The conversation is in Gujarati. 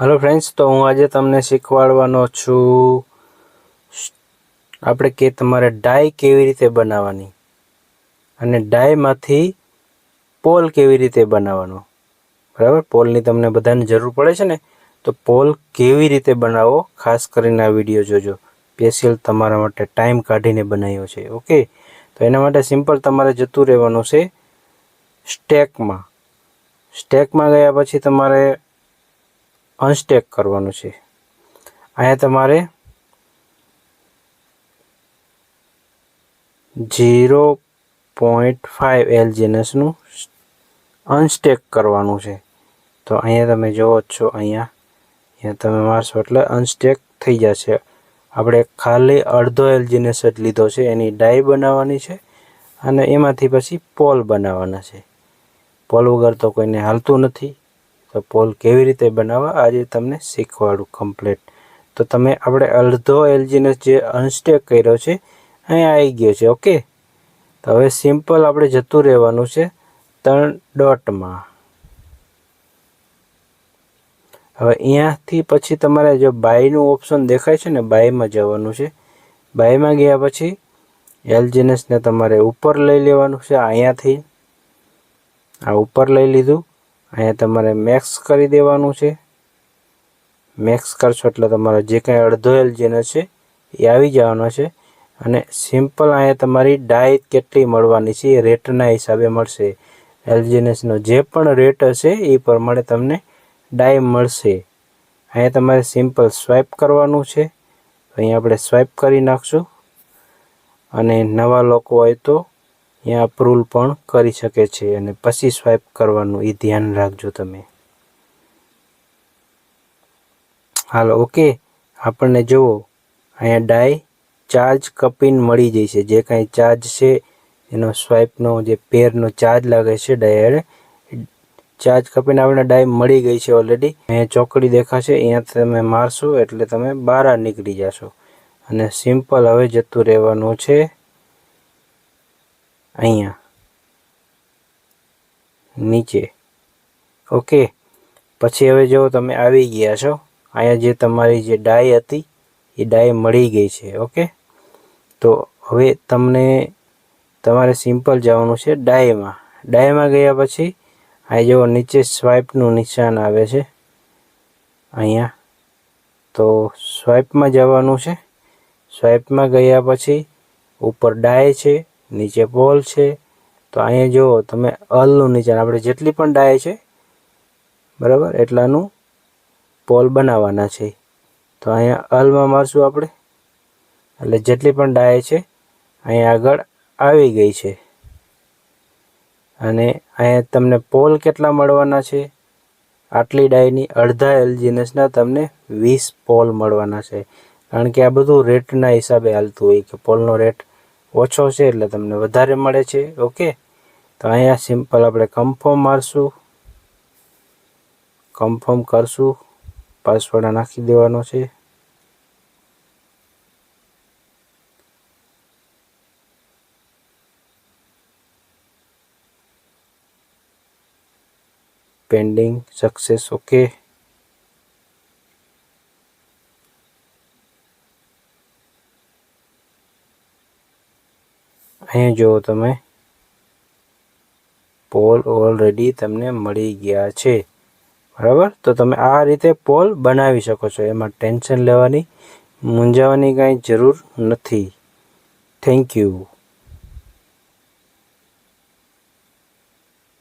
હલો ફ્રેન્ડ્સ તો હું આજે તમને શીખવાડવાનો છું. આપણે કે તમારે ડાય કેવી રીતે બનાવવાની? અને ડાયમાંથી પોલ કેવી રીતે બનાવવાનો? બરાબર? પોલની તમને બધાને જરૂર પડે છે ને? તો પોલ કેવી રીતે બનાવો? ખાસ કરીને આ વીડિયો જોજો. સ્પેશિયલ તમારા માટે ટાઈમ કાઢીને બનાવ્યો છે, ઓકે? તો એના માટે સિમ્પલ તમારે જતું રહેવાનું છે સ્ટેકમાં. સ્ટેકમાં ગયા પછી તમારે અનસ્ટેક કરવાનું છે. અહીંયા તમારે ઝીરો પોઈન્ટ ફાઇવ જીનસનું અનસ્ટેક કરવાનું છે. તો અહીંયા તમે જુઓ છો અહીંયા. અહીંયા તમે મારશો એટલે અનસ્ટેક થઈ જશે. આપણે ખાલી અડધો એલજીએનએસ જ લીધો છે. એની ડાય બનાવવાની છે અને એમાંથી પછી પોલ બનાવવાના છે. પોલ વગર તો કોઈને હાલતું નથી. તો પોલ કેવી રીતે બનાવવા? આજે તમને શીખવાડું કમ્પ્લીટ તો તમે આપણે અડધો એલજીનસ જે અનસ્ટેક કર્યો છે અહીંયા આવી ગયો છે ઓકે તો હવે સિમ્પલ આપણે જતું રહેવાનું છે ત્રણ ડોટમાં હવે અહીંયાથી પછી તમારે જો બાયનું ઓપ્શન દેખાય છે ને બાયમાં જવાનું છે. બાયમાં ગયા પછી એલજીનસને તમારે ઉપર લઈ લેવાનું છે, અહીંયાથી. આ ઉપર લઈ લીધું. અહીંયા તમારે મેક્સ કરી દેવાનું છે. મેક્સ કરશો એટલે તમારો જે કાંઈ અડધો જેનો છે, એ આવી જવાનો છે. અને સિમ્પલ અહીંયા તમારી ડાય કેટલી મળવાની છે, એ રેટના હિસાબે મળશે. એલજીએનએસનો જે પણ રેટ હશે, એ પ્રમાણે તમને ડાય મળશે. અહીંયા તમારે સિમ્પલ સ્વાઇપ કરવાનું છે. અહીંયા આપણે સ્વાઇપ કરી નાખશું. અને નવા લોકો હોય તો અહીંયા અપ્રુવલ પણ કરી શકે છે અને પછી સ્વાઇપ કરવાનું એ ધ્યાન રાખજો તમે. હાલો ઓકે આપણને જુઓ, અહીંયા ડાય ચાર્જ કપીન મળી જશે જે કાંઈ ચાર્જ છે, એનો સ્વાઇપનો જે પેરનો ચાર્જ લાગે છે ડાયડ ચાર્જ કપીને આપણે ડાય મળી ગઈ છે ઓલરેડી અહીંયા ચોકડી દેખાશે, અહીંયા તમે મારશો એટલે તમે બહાર નીકળી જશો. અને સિમ્પલ હવે જતું રહેવાનું છે. અહીંયા. નીચે. ઓકે પછી હવે જો તમે આવી ગયા છો, અહીંયા જે તમારી જે ડાય હતી, એ ડાય મળી ગઈ છે ઓકે તો હવે તમને, તમારે સિમ્પલ જવાનું છે ડાયમાં. ડાયમાં ગયા પછી અહીં જો નીચે સ્વાઇપનું નિશાન આવે છે, અહીંયા. તો સ્વાઇપમાં જવાનું છે. સ્વાઇપમાં ગયા પછી, ઉપર ડાય છે નીચે પોલ છે. તો અહીંયા જુઓ, તમે અલનું નીચે આપણે જેટલી પણ ડાય છે, બરાબર? એટલાનું પોલ બનાવવાના છે. તો અહીંયા અલમાં મારશું આપણે. એટલે જેટલી પણ ડાય છે, અહીંયા આગળ આવી ગઈ છે. અને અહીંયા તમને પોલ કેટલા મળવાના છે? આટલી ડાયની અડધા એલજીનસના તમને વીસ પોલ મળવાના છે. કારણ કે આ બધું રેટના હિસાબે હાલતું હોય કે પોલનો રેટ ઓછો છે એટલે તમને વધારે મળે છે, ઓકે? તો અહીંયા સિમ્પલ આપણે કન્ફર્મ મારશું. કન્ફર્મ કરશું. પાસવર્ડ નાખી દેવાનો છે. Pending success okay? અહીંયા જુઓ તમે. પોલ ઓલરેડી તમને મળી ગયા છે. બરાબર? તો તમે આ રીતે પોલ બનાવી શકો છો. એમાં ટેન્શન લેવાની, મૂંઝાવાની કાંઈ જરૂર નથી. Thank you